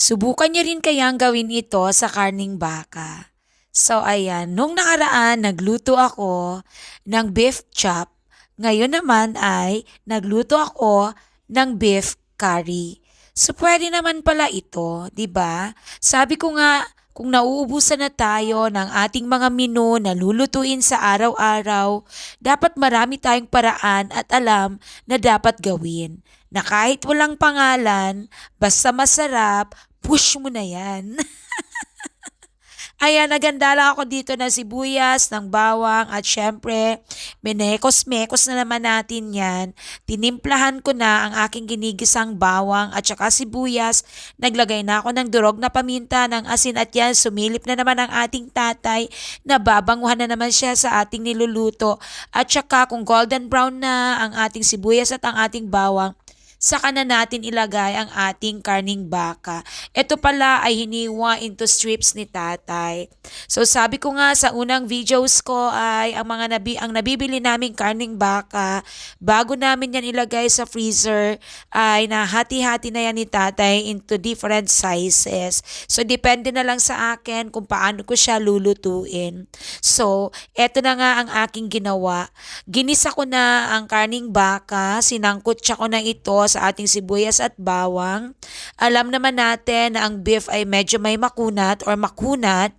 Subukan niyo rin kayang gawin ito sa karning baka. So ayan, nung nakaraan nagluto ako ng beef chop. Ngayon naman ay nagluto ako ng beef curry. So pwede naman pala ito, 'di ba? Sabi ko nga kung nauubusan na tayo ng ating mga menu na lulutuin sa araw-araw, dapat marami tayong paraan at alam na dapat gawin. Na kahit walang pangalan, basta masarap, push mo na yan. Ayan, naganda lang ako dito ng sibuyas, ng bawang, at syempre, minekos-mekos na naman natin yan. Tinimplahan ko na ang aking ginigisang bawang at saka sibuyas. Naglagay na ako ng durog na paminta, ng asin at yan, sumilip na naman ang ating tatay. Nababanguhan na naman siya sa ating niluluto. At saka kung golden brown na ang ating sibuyas at ang ating bawang, saka na natin ilagay ang ating karning baka. Ito pala ay hiniwa into strips ni tatay. So sabi ko nga sa unang videos ko ay ang mga nabi ang nabibili naming karning baka bago namin yan ilagay sa freezer ay nahati-hati na yan ni tatay into different sizes. So depende na lang sa akin kung paano ko siya lulutuin. So eto na nga ang aking ginawa. Ginisa ko na ang karning baka, sinangkot siya ko na ito sa ating sibuyas at bawang. Alam naman natin na ang beef ay medyo may makunat or makunat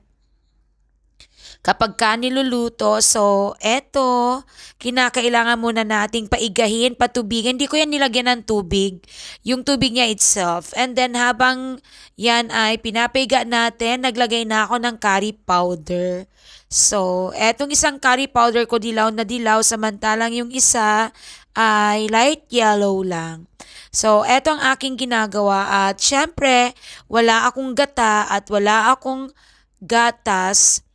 kapag ka niluluto. So, eto, kinakailangan muna nating paigahin, patubigin. Hindi ko yan nilagyan ng tubig, yung tubig niya itself. And then habang yan ay pinapaiga natin, naglagay na ako ng curry powder. So, etong isang curry powder ko dilaw na dilaw, samantalang yung isa ay light yellow lang. So, eto ang aking ginagawa at syempre, wala akong gata at wala akong gatas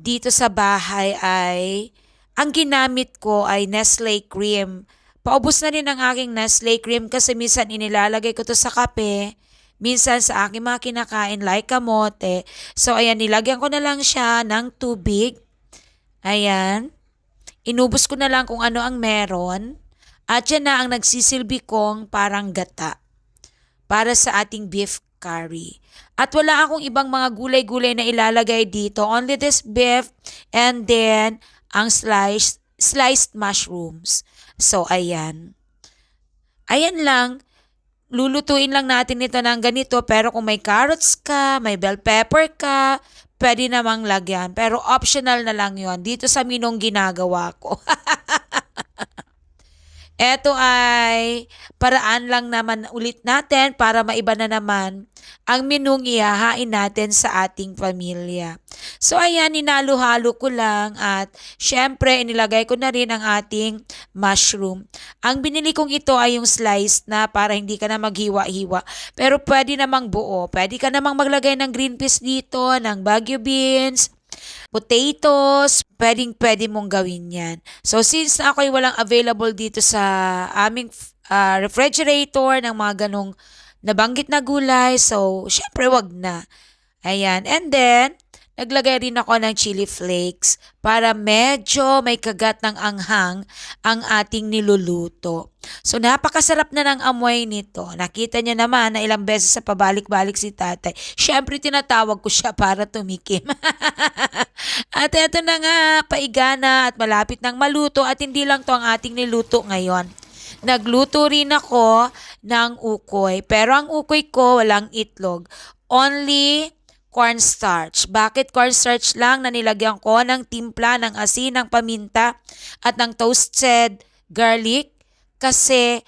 dito sa bahay ay ang ginamit ko ay Nestle cream. Paubos na rin ang aking Nestle cream kasi minsan inilalagay ko to sa kape, minsan sa aking mga kinakain like kamote. So, ayan, nilagyan ko na lang siya ng tubig. Ayan. Inubos ko na lang kung ano ang meron. At yan na ang nagsisilbi kong parang gata para sa ating beef curry. At wala akong ibang mga gulay-gulay na ilalagay dito. Only this beef and then ang sliced, sliced mushrooms. So, ayan. Ayan lang. Lulutuin lang natin ito ng ganito. Pero kung may carrots ka, may bell pepper ka, pwede namang lagyan. Pero optional na lang yon Dito sa minong ginagawa ko. Ito ay paraan lang naman ulit natin para maiba na naman ang menung ihahain natin sa ating pamilya. So ayan, ninalo-halo ko lang at syempre inilagay ko na rin ang ating mushroom. Ang binili kong ito ay yung sliced na para hindi ka na maghiwa-hiwa. Pero pwede namang buo. Pwede ka namang maglagay ng green peas dito, ng bagu beans, potatoes, pwedeng pwede mong gawin yan. So since na ako'y walang available dito sa aming uh, refrigerator ng mga ganong nabanggit na gulay, so syempre wag na. Ayan. And then, naglagay rin ako ng chili flakes para medyo may kagat ng anghang ang ating niluluto. So napakasarap na ng amoy nito. Nakita niya naman na ilang beses sa pabalik-balik si tatay. Siyempre tinatawag ko siya para tumikim. at eto na nga, paigana at malapit nang maluto at hindi lang to ang ating niluto ngayon. Nagluto rin ako ng ukoy. Pero ang ukoy ko walang itlog. Only cornstarch. Bakit cornstarch lang na nilagyan ko ng timpla, ng asin, ng paminta at ng toasted garlic? Kasi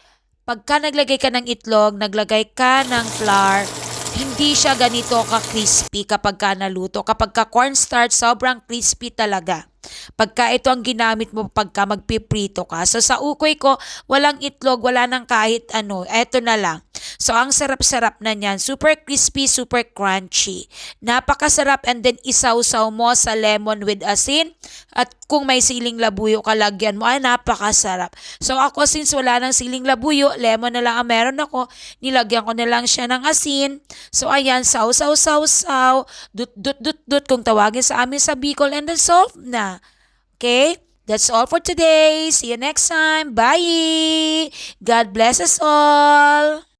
pagka naglagay ka ng itlog, naglagay ka ng flour, hindi siya ganito ka-crispy kapag ka naluto. Kapag ka cornstarch, sobrang crispy talaga. Pagka ito ang ginamit mo pagka magpiprito ka. So sa ukoy ko, walang itlog, wala nang kahit ano. Eto na lang. So, ang sarap-sarap na niyan. Super crispy, super crunchy. Napakasarap and then isawsaw mo sa lemon with asin. At kung may siling labuyo ka, lagyan mo. Ay, napakasarap. So, ako since wala nang siling labuyo, lemon na lang ang meron ako, nilagyan ko na lang siya ng asin. So, ayan, saw, saw, saw, saw. Dut, dut, dut, dut, kung tawagin sa amin sa Bicol and then solve na. Okay? That's all for today. See you next time. Bye! God bless us all.